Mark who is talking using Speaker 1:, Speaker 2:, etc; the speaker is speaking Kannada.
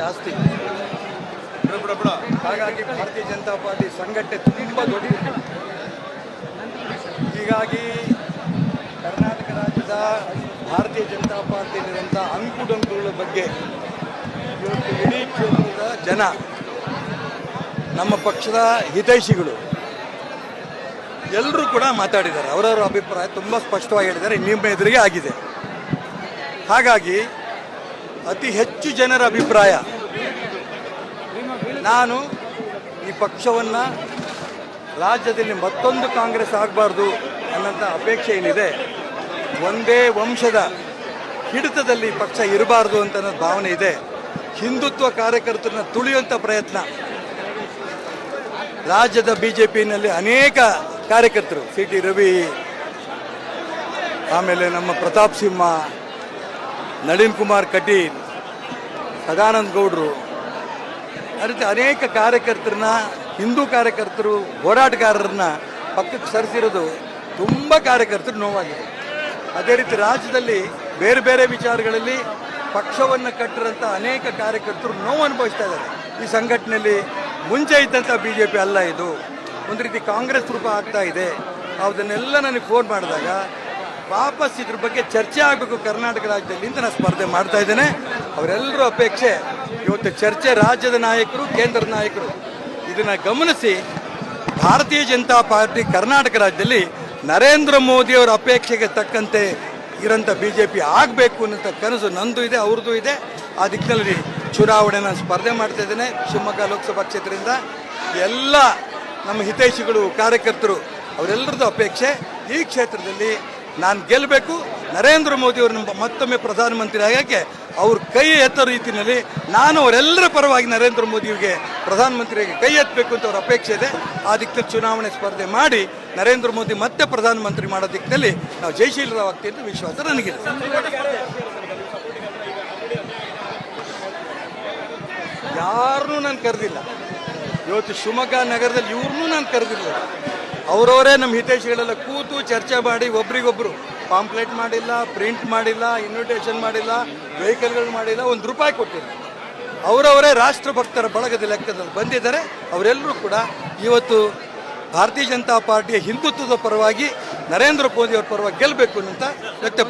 Speaker 1: ಜಾಸ್ತಿ. ಹಾಗಾಗಿ ಭಾರತೀಯ ಜನತಾ ಪಾರ್ಟಿ ಸಂಘಟನೆ ತುಂಬ ದೊಡ್ಡ ಹೀಗಾಗಿ ಕರ್ನಾಟಕ ರಾಜ್ಯದ ಭಾರತೀಯ ಜನತಾ ಪಾರ್ಟಿಯಲ್ಲಿರುವಂಥ ಅಂಕುಡಂಕುಗಳ ಬಗ್ಗೆ ಇವತ್ತು ಇಡೀ ಕ್ಷೇತ್ರದ ಜನ, ನಮ್ಮ ಪಕ್ಷದ ಹಿತೈಷಿಗಳು ಎಲ್ಲರೂ ಕೂಡ ಮಾತಾಡಿದ್ದಾರೆ. ಅವರವರ ಅಭಿಪ್ರಾಯ ತುಂಬ ಸ್ಪಷ್ಟವಾಗಿ ಹೇಳಿದ್ದಾರೆ. ನಿಮ್ಮ ಎದುರಿಗೆ ಆಗಿದೆ. ಹಾಗಾಗಿ ಅತಿ ಹೆಚ್ಚು ಜನರ ಅಭಿಪ್ರಾಯ. ನಾನು ಈ ಪಕ್ಷವನ್ನು ರಾಜ್ಯದಲ್ಲಿ ಮತ್ತೊಂದು ಕಾಂಗ್ರೆಸ್ ಆಗಬಾರ್ದು ಅನ್ನೋಂಥ ಅಪೇಕ್ಷೆ ಏನಿದೆ, ಒಂದೇ ವಂಶದ ಹಿಡಿತದಲ್ಲಿ ಪಕ್ಷ ಇರಬಾರ್ದು ಅಂತ ಅನ್ನೋ ಭಾವನೆ ಇದೆ. ಹಿಂದುತ್ವ ಕಾರ್ಯಕರ್ತರನ್ನ ತುಳಿಯುವಂಥ ಪ್ರಯತ್ನ. ರಾಜ್ಯದ ಬಿ ಜೆ ಪಿನಲ್ಲಿ ಅನೇಕ ಕಾರ್ಯಕರ್ತರು, ಸಿ ಟಿ ರವಿ, ಆಮೇಲೆ ನಮ್ಮ ಪ್ರತಾಪ್ ಸಿಂಹ ನಳಿನ್ ಕುಮಾರ್ ಕಟೀಲ್, ಸದಾನಂದ ಗೌಡರು ರೀತಿ ಅನೇಕ ಕಾರ್ಯಕರ್ತರನ್ನ, ಹಿಂದೂ ಕಾರ್ಯಕರ್ತರು, ಹೋರಾಟಗಾರರನ್ನ ಪಕ್ಕಕ್ಕೆ ಸರಿಸಿರೋದು ತುಂಬ ಕಾರ್ಯಕರ್ತರು ನೋವಾಗಿದೆ. ಅದೇ ರೀತಿ ರಾಜ್ಯದಲ್ಲಿ ಬೇರೆ ಬೇರೆ ವಿಚಾರಗಳಲ್ಲಿ ಪಕ್ಷವನ್ನು ಕಟ್ಟಿರೋಂಥ ಅನೇಕ ಕಾರ್ಯಕರ್ತರು ನೋವು ಅನುಭವಿಸ್ತಾ ಇದ್ದಾರೆ. ಈ ಸಂಘಟನೆಯಲ್ಲಿ ಮುಂಚೆ ಇದ್ದಂಥ ಬಿ ಜೆ ಪಿ ಅಲ್ಲ ಇದು. ಒಂದು ರೀತಿ ಕಾಂಗ್ರೆಸ್ ರೂಪ ಆಗ್ತಾ ಇದೆ. ಅದನ್ನೆಲ್ಲ ನನಗೆ ಫೋನ್ ಮಾಡಿದಾಗ ವಾಪಸ್ ಇದ್ರ ಬಗ್ಗೆ ಚರ್ಚೆ ಆಗಬೇಕು ಕರ್ನಾಟಕ ರಾಜ್ಯದಲ್ಲಿ ಅಂತ ನಾನು ಸ್ಪರ್ಧೆ ಮಾಡ್ತಾ ಇದ್ದೇನೆ. ಅವರೆಲ್ಲರೂ ಅಪೇಕ್ಷೆ ಇವತ್ತು ಚರ್ಚೆ ರಾಜ್ಯದ ನಾಯಕರು ಕೇಂದ್ರದ ನಾಯಕರು. ಇದನ್ನು ಗಮನಿಸಿ ಭಾರತೀಯ ಜನತಾ ಪಾರ್ಟಿ ಕರ್ನಾಟಕ ರಾಜ್ಯದಲ್ಲಿ ನರೇಂದ್ರ ಮೋದಿ ಅವರ ಅಪೇಕ್ಷೆಗೆ ತಕ್ಕಂತೆ ಇರೋಂಥ ಬಿ ಜೆ ಪಿ ಆಗಬೇಕು ಅನ್ನೋಂಥ ಕನಸು ನಂದು ಇದೆ, ಅವ್ರದ್ದು ಇದೆ. ಆ ದಿಕ್ಕಿನಲ್ಲಿ ಚುನಾವಣೆ ನಾನು ಸ್ಪರ್ಧೆ ಮಾಡ್ತಾ ಇದ್ದೇನೆ ಶಿವಮೊಗ್ಗ ಲೋಕಸಭಾ ಕ್ಷೇತ್ರದಿಂದ. ಎಲ್ಲ ನಮ್ಮ ಹಿತೈಷಿಗಳು, ಕಾರ್ಯಕರ್ತರು, ಅವರೆಲ್ಲರದ್ದು ಅಪೇಕ್ಷೆ ಈ ಕ್ಷೇತ್ರದಲ್ಲಿ ನಾನು ಗೆಲ್ಲಬೇಕು ನರೇಂದ್ರ ಮೋದಿ ಅವರು ಮತ್ತೊಮ್ಮೆ ಪ್ರಧಾನಮಂತ್ರಿ ಆಗೋಕ್ಕೆ ಅವ್ರ ಕೈ ಎತ್ತೋ ರೀತಿಯಲ್ಲಿ ನಾನು ಅವರೆಲ್ಲರ ಪರವಾಗಿ ನರೇಂದ್ರ ಮೋದಿಯವರಿಗೆ ಪ್ರಧಾನಮಂತ್ರಿಗೆ ಕೈ ಎತ್ತಬೇಕು ಅಂತ ಅವ್ರ ಅಪೇಕ್ಷೆ ಇದೆ. ಆ ದಿಕ್ಕಿನಲ್ಲಿ ಚುನಾವಣೆ ಸ್ಪರ್ಧೆ ಮಾಡಿ ನರೇಂದ್ರ ಮೋದಿ ಮತ್ತೆ ಪ್ರಧಾನಮಂತ್ರಿ ಮಾಡೋ ದಿಕ್ಕಿನಲ್ಲಿ ನಾವು ಜಯಶೀಲರಾಗ್ತೀವಿ ಅಂತ ವಿಶ್ವಾಸ ನನಗಿದೆ. ಯಾರನ್ನೂ ನಾನು ಕರೆದಿಲ್ಲ. ಇವತ್ತು ಶಿವಮೊಗ್ಗ ನಗರದಲ್ಲಿ ಇವ್ರನ್ನೂ ನಾನು ಕರೆದಿಲ್ಲ ಅವರವರೇ ನಮ್ಮ ಹಿತೈಷಿಗಳೆಲ್ಲ ಕೂತು ಚರ್ಚೆ ಮಾಡಿ ಒಬ್ರಿಗೊಬ್ರು ಪಾಂಪ್ಲೆಟ್ ಮಾಡಿಲ್ಲ, ಪ್ರಿಂಟ್ ಮಾಡಿಲ್ಲ ಇನ್ವಿಟೇಷನ್ ಮಾಡಿಲ್ಲ, ವೆಹಿಕಲ್ಗಳು ಮಾಡಿಲ್ಲ, ಒಂದು ರೂಪಾಯಿ ಕೊಟ್ಟಿಲ್ಲ. ಅವರವರೇ ರಾಷ್ಟ್ರಭಕ್ತರ ಬಳಗದ ಲೆಕ್ಕದಲ್ಲಿ ಬಂದಿದ್ದಾರೆ. ಅವರೆಲ್ಲರೂ ಕೂಡ ಇವತ್ತು ಭಾರತೀಯ ಜನತಾ ಪಾರ್ಟಿಯ ಹಿಂದುತ್ವದ ಪರವಾಗಿ ನರೇಂದ್ರ ಮೋದಿ ಅವರ ಪರವಾಗಿ ಗೆಲ್ಲಬೇಕು ಅಂತ ವ್ಯಕ್ತಪಡಿಸಿದ್ದಾರೆ